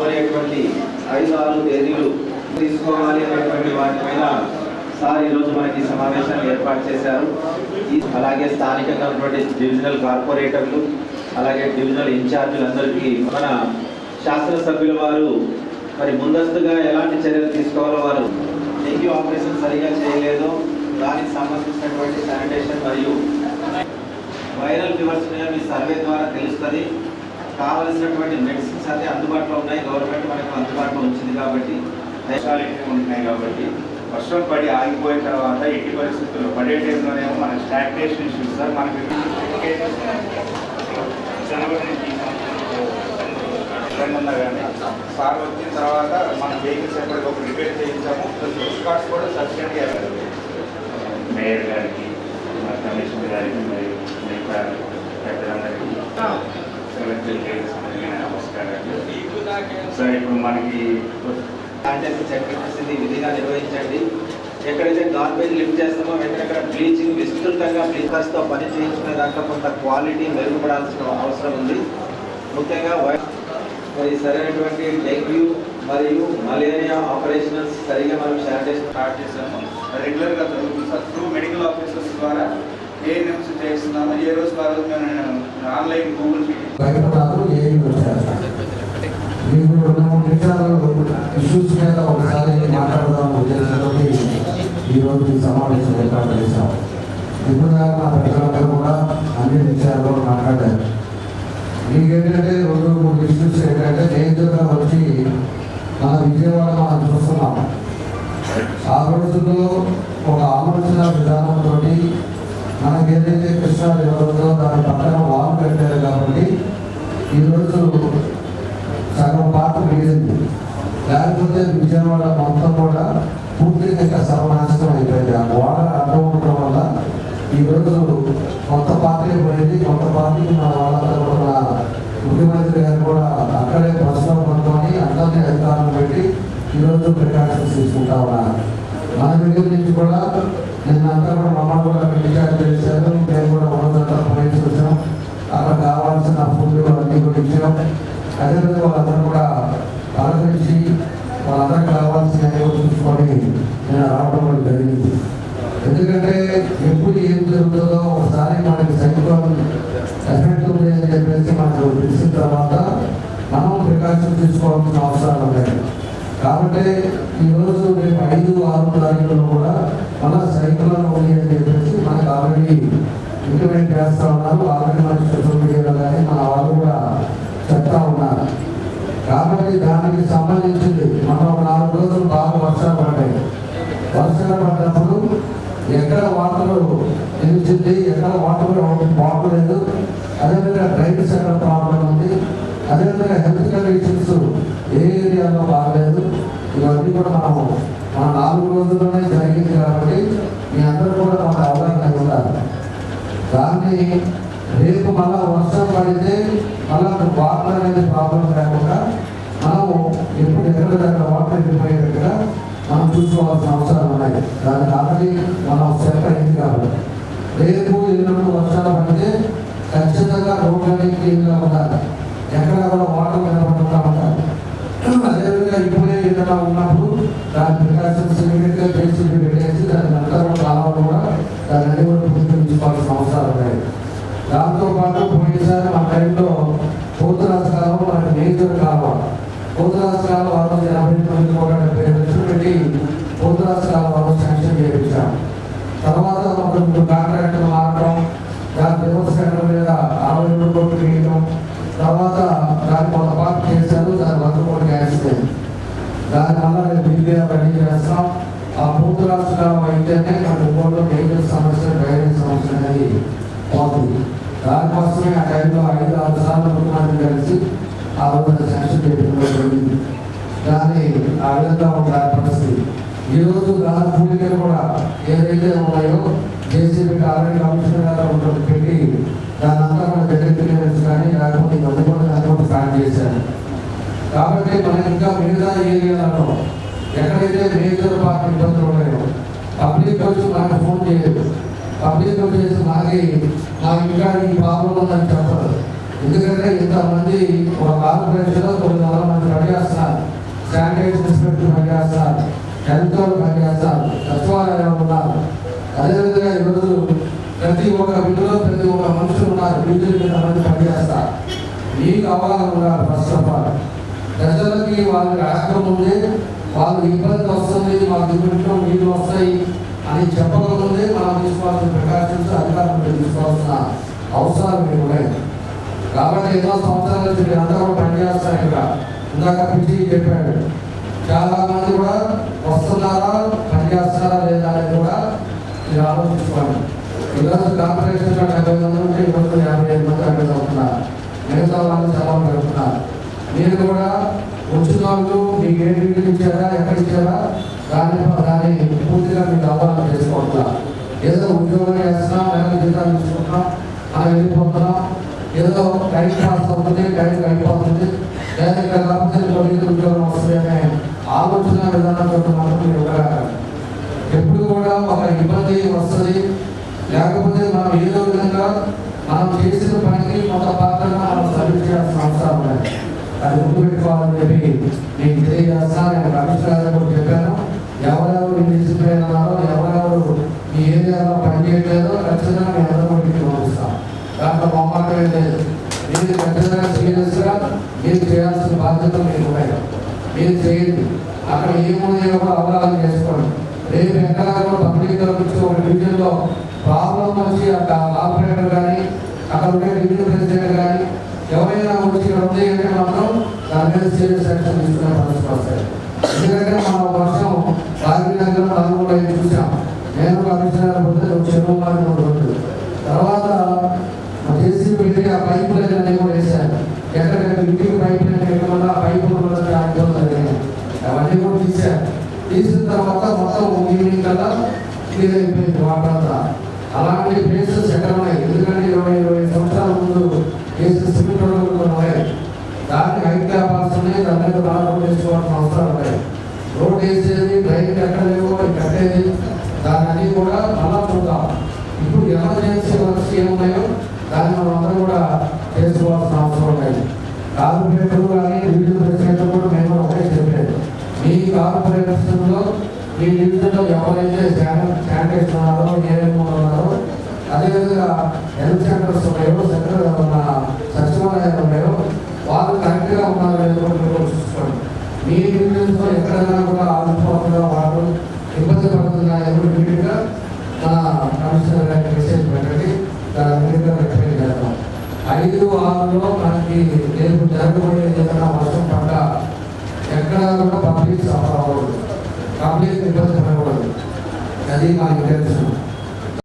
రాబోయేటువంటి ఐదు ఆరు తేదీలు తీసుకోవాలి అనేటువంటి వాటిపైన సార్ ఈరోజు మనకి సమావేశాన్ని ఏర్పాటు చేశారు. అలాగే స్థానికంగా ఉన్నటువంటి డివిజనల్ కార్పొరేటర్లు అలాగే డివిజనల్ ఇన్ఛార్జీలందరికీ మన శాసనసభ్యుల వారు మరి ముందస్తుగా ఎలాంటి చర్యలు తీసుకోవాలో వారు డెంగ్యూ ఆపరేషన్ సరిగా చేయలేదు. దానికి సంబంధించినటువంటి శానిటేషన్ మరియు వైరల్ ఫీవర్స్ మీద మీ సర్వే ద్వారా తెలుస్తుంది. కావలసినటువంటి మెడిసిన్స్ అన్ని అందుబాటులో ఉన్నాయి. గవర్నమెంట్ మనకు అందుబాటులో ఉంచింది కాబట్టి వర్షాలు ఎక్కువ ఉంటున్నాయి కాబట్టి వర్షం పడి ఆగిపోయిన తర్వాత ఎట్టి పరిస్థితుల్లో పడే టైంలోనేమో మన స్టాగ్నేషన్ ఇష్యూస్ సార్. మనకి కానీ సార్ వచ్చిన తర్వాత మన వెహికల్స్ ఎప్పటికప్పుడు రిపేర్ చేయించాము. ప్లస్ కార్డ్స్ కూడా సబ్సిడెంట్గా మేయర్ గారికి కమిషనర్ గారికి మరియు మిగతా పెద్దలందరికీ. నమస్కారాలు సార్ ఇప్పుడు మనకి శానిటైజర్ చెక్ చేసింది విధిగా నిర్వహించండి. ఎక్కడైతే గార్బేజ్ లిఫ్ట్ చేస్తామో వెంటనే అక్కడ బ్లీచింగ్ విస్తృతంగా బ్లీచర్స్తో పని చేయించుకునే దాంట్లో కొంత క్వాలిటీ మెరుగుపడాల్సిన అవసరం ఉంది. ముఖ్యంగా వై- మరి సరైనటువంటి డెంగ్యూ మరియు మలేరియా ఆపరేషన్స్ సరిగా మనం శానిటైజేషన్ స్టార్ట్ చేశాము రెగ్యులర్గా జరుగుతుంది సార్ త్రూ మెడికల్ ఆఫీసర్స్ ద్వారా ఏ న్యూస్ చేస్తున్నామో ఏ రోజు ఆ రోజు ఆన్లైన్ గూగుల్ మీకు రెండు ఇష్యూస్ మీద ఒకసారి మాట్లాడదాం ఉద్దేశంతో ఈరోజు ఈ సమావేశం ఏర్పాటు చేశాం మా ప్రజలందరూ కూడా అన్ని విషయాల్లో మాట్లాడారు. మీకేంటంటే రెండు మూడు ఇష్యూస్ ఏంటంటే నేరుగా వచ్చి మన విజయవాడ మనం చూస్తున్నాం. ఆ రోజుల్లో ఒక ఆలోచన విధానంతో మనకి ఏదైతే కృష్ణా రివర్ ఉందో దాని పక్కన వాల్ పెట్టారు కాబట్టి ఈరోజు సగం పాట మిగిలింది. లేకపోతే విజయవాడ మొత్తం కూడా పూర్తిగా ఇంకా సర్వనాశనం అయిపోయింది. ఆ గోడ అడ్డం ఉండడం వల్ల ఈరోజు కొత్త పార్టీ పోయింది. కొత్త పార్టీకి మన వాళ్ళంతా కూడా ముఖ్యమంత్రి గారు కూడా అక్కడే ప్రశ్న పడుకొని అందరినీ అధికారులు పెట్టి ఈరోజు ప్రికాషన్స్ తీసుకుంటా ఉన్నారు. మన దగ్గర నుంచి కూడా ఎందుకంటే ఎప్పుడు ఏం జరుగుతుందో ఒకసారి మనకి సైక్లోన్ ఎఫెక్ట్ ఉంది అని చెప్పేసి మనకు తెలిసిన తర్వాత మనం ప్రికాషన్ తీసుకోవాల్సిన అవసరాలు ఉన్నాయి కాబట్టి ఈరోజు రేపు ఐదు ఆరు తారీఖులో కూడా మన సైక్లోన్ ఉంది అని చెప్పేసి మనకు ఆల్రెడీ ఇంప్లిమెంట్ చేస్తా ఉన్నారు ఆల్రెడీ మన సోషల్ మీడియాలో కానీ మన వాళ్ళు కూడా చెప్తా ఉన్నారు కాబట్టి దానికి సంబంధించింది మనం ఒక నాలుగు రోజులు బాగా వర్షాలు పడ్డాయి వర్షాలు పడ్డప్పుడు ఎక్కడ వాటర్ నిలిచింది. ఎక్కడ వాటర్ బాగలేదు అదేవిధంగా డ్రైనేజ్ ఎక్కడ ప్రాబ్లం ఉంది. అదేవిధంగా హెల్త్ కండిషన్స్ ఏ ఏరియాలో బాగలేదు. ఇవన్నీ కూడా మనము మన నాలుగు రోజుల్లోనే జరిగింది కాబట్టి మీ అందరూ కూడా మాకు అవగాహన ఉండాలి దాన్ని రేపు మళ్ళా వర్షం పడితే మళ్ళా వాటర్ అనేది ప్రాబ్లం లేకుండా మనము ఎప్పుడు ఎక్కడ దగ్గర వాటర్ వెళ్ళిపోయేట్టుగా మనం చూసుకోవాల్సిన అవసరం ఉన్నాయి దానికి ఆల్రెడీ మనం సెట్ అయింది కాబట్టి రేపు ఎల్లుండి వర్షాలు పడితే ఖచ్చితంగా రోడ్లన్నీ క్లీన్గా ఉండాలి ఎక్కడ కూడా వాటర్ నిలబడకుండా ఉండాలి అదేవిధంగా ఇప్పుడే ఏదైనా ఉన్నప్పుడు దాని ప్రికాషన్స్ ఇమీడియట్గా చేసి పెట్టేసి దాని అంతరం కూడా కూడా దాని అన్ని కూడా పునరుద్ధరించుకోవాల్సిన అవసరాలు ఉన్నాయి దాంతోపాటు పోయినసారి మా టైంలో పోతురాజు కాలం మనకి మేజర్ కావాలి పోతురాజు రాష్ట్రాల ఆ రోజు యాభై తొమ్మిది కోట్ల డెబ్బై ఐదు లక్షలు పెట్టి పోతురాజు కాలం ఆ శాంక్షన్ చేయించాం తర్వాత ఒక రెండు కాంట్రాక్టులు మారడం దాని సెంటర్ మీద అరవై రెండు కోట్లు వేయడం తర్వాత దాన్ని కొంత పాటు చేశారు దాని వంద కోట్లు క్యాన్సిల్ అయింది దానివల్ల రేపు బిల్లు రెడీ చేస్తాం. ఆ పూర్తి రాష్ట్రాలు అయితేనే మన ఊళ్ళో మేజర్ సమస్య డ్రైనేజ్ సమస్య అనేది పోతుంది. దానికోసమే ఆ టైంలో ఐదు ఆరు సార్లు ముఖ్యమంత్రి కలిసి ఆ రోజు శాంక్షన్ చేయడం దాన్ని ఆ విధంగా ఒక పరిస్థితి. ఈరోజు రోజు దాని కూడా ఏదైతే ఉన్నాయో జేసీబీ ఆల్రెడీ కమిషనర్ గారు ఉంటుంది పెట్టి దాని అంతా కూడా దగ్గర క్లియరెన్స్ కానీ లేకపోతే ఇవన్నీ కూడా దాన్ని కూడా చేశారు. కాబట్టి మనం ఇంకా మిగతా ఏరియాలలో ఎక్కడైతే మేజర్ పార్టీ ఇబ్బందులు ఉన్నాయో పబ్లిక్ వచ్చి నాకు ఫోన్ చేయదు పబ్లిక్ వచ్చేసి మనకి నాకు ఇంకా ఈ ప్రాబ్లం ఉందని చెప్పదు ఎందుకంటే ఇంతమంది ఒక కార్పొరేషన్లో తొమ్మిది వందల మంది పనిచేస్తున్నారు శానిటైజేషన్ ఇన్స్పెక్టర్ పనిచేస్తున్నారు హెల్త్ వాళ్ళు పనిచేస్తారు సచివాలయాలు ఉన్నారు? అదేవిధంగా ఈరోజు ప్రతి ఒక్క వీధిలో ప్రతి ఒక్క మనుషులు ఉన్నారు. వీధులు మీద మంది పనిచేస్తారు మీకు అవగాహన ఉన్నారు ఫస్ట్ ఆఫ్ ఆల్ ప్రజలకి వాళ్ళకి ఆగ్రహం ఉంది వాళ్ళు ఇబ్బంది వస్తుంది వాళ్ళ ఇంట్లో నీళ్ళు వస్తాయి అని చెప్ప మనం తీసుకోవాల్సిన ప్రికాషన్స్ అధికారులు తీసుకోవాల్సిన అవసరాలు మీకు ఉన్నాయి కాబట్టి ఎన్నో సంవత్సరాల నుంచి మీరు అందరూ కూడా ఇందాక పిచ్చి చెప్పాడు. చాలా మంది కూడా వస్తున్నారా పనిచేస్తున్నారా లేదా అనేది కూడా మీరు ఆలోచించుకోండి. ఈరోజు కార్పొరేషన్ డెబ్బై మంది ఉంటే ఈరోజు యాభై ఐదు మంది అక్కడ అవుతున్నారు మిగతా వాళ్ళు సెలవు పెడుతున్నారు మీరు కూడా వచ్చిన వాళ్ళు మీకు ఏ డిగ్రీ ఇచ్చారా ఎక్కడ ఇచ్చారా దాని దాన్ని పూర్తిగా మీకు అవగాహన చేసుకోవట్లా. ఏదో ఉద్యోగం చేస్తున్నాం నెలకు జీతాలు తీసుకుంటున్నాం అలా వెళ్ళిపోతున్నాం ఏదో టైం పాస్ అవుతుంది టైం అయిపోతుంది లేదా ఇక్కడ కాకపోతే ఇంకో ఉద్యోగం వస్తుంది అనే ఆలోచన విధానంతో మాత్రం మీరు ఎప్పుడు కూడా ఒక ఇబ్బంది వస్తుంది. లేకపోతే మనం ఏదో విధంగా మనం చేసిన పనికి కొంత పాత్రగా మనం సర్వీస్ చేయాల్సిన అవసరం ఉన్నాయి అది గుర్తుపెట్టుకోవాలని చెప్పి నేను తెలియజేస్తాను నేను రమేష్ గారు కూడా చెప్పాను ఎవరెవరు డిసిప్లైన్ ఉన్నారో ఎవరెవరు ఈ ఏరియాలో పనిచేయట్లేదో ఖచ్చితంగా మీ అందరూ కూడా ఇంటికి పంపిస్తాం దాంట్లో మొమ్మటమే లేదు మీరు ఖచ్చితంగా సీరియస్గా మీరు చేయాల్సిన బాధ్యతలు మీకు ఉన్నాయి మీరు చేయండి అక్కడ ఏమున్నాయో కూడా అవగాహన చేసుకోండి. రేపు ఎక్కడ కూడా పబ్లిక్ నుంచి ఒక డివిజన్లో ప్రాబ్లం వచ్చి అక్కడ ఆపరేటర్ కానీ అక్కడ ఉండే డివిజన్ ప్రెసిడెంట్ కానీ ఎవరైనా వచ్చి ఉంది అంటే మాత్రం దాని మీద సీరియస్ యాక్షన్ తీసుకునే పరిస్థితి వస్తాయి ఎందుకంటే మన వర్షం రాజనగరం నలుగురు ఐదు చూసాం నేను కమిషనర్ పోతే చెరువు మారి మూడు రోజులు తర్వాత చేసి పెట్టి ఆ పైపు లైన్ కూడా వేశారు ఎక్కడెక్కడ ఇంటికి పైపు లైన్ వేయకుండా ఆ పైపు కూడా ఆగిపోతుంది జరిగినాయి అవన్నీ కూడా తీశారు తీసిన తర్వాత మొత్తం ఈవినింగ్ కల్లా క్లియర్ అయిపోయింది వాటర్ అలాంటి ప్లేసెస్ ఎక్కడ ఉన్నాయి ఎందుకంటే ఇరవై ఇరవై సంవత్సరాల ముందు కేసెస్ సిమెంట్ రోడ్లు ఉన్నాయి. దానికి హైట్ క్యాపాల్సి ఉన్నాయి దాని మీద రాళ్ళు వేసుకోవాల్సిన అవసరాలు ఉన్నాయి. రోడ్ వేసేది డ్రైన్ ఎక్కడ లేవో కట్టేది దాని అన్ని కూడా మళ్ళా చూద్దాం. ఇప్పుడు ఎమర్జెన్సీ వర్క్స్ ఏమున్నాయో దాన్ని మనం అందరం కూడా చేసుకోవాల్సిన అవసరం ఉన్నాయి. కార్పొరేటర్లు కానీ డివిజన్ ప్రెసిడెంట్ కూడా మేము ఒకటే చెప్పేది. మీ కార్పొరేటర్స్లో మీ జీవితంలో ఎవరైతే శానిటైజేషన్ ఉన్నారో ఏఎం ఉన్నారో అదేవిధంగా హెల్త్ సెంటర్స్ ఉన్నాయో సెంటర్ ఉన్న సచివాలయాలు ఉన్నాయో వాళ్ళు కరెక్ట్గా ఉన్నారో లేదో చూసుకోండి. మీ డివిజన్స్లో ఎక్కడైనా కూడా ఆగిపోకుండా వాళ్ళు ఇబ్బంది పడుతున్నా ఎవరు ఇమీడియట్గా మన కమిషనర్ గారికి మెసేజ్ పెట్టండి. దాని ఇమీడియట్గా రెక్టిఫై చేద్దాం. ఐదు ఆరులో మనకి రేపు జరగబోయే ఏదైనా వర్షం పడ్డ ఎక్కడ కూడా పబ్లిక్ సఫర్ అవ్వకూడదు. పబ్లిక్ ఇబ్బంది పడకూడదు అది మా ఇంటెన్షన్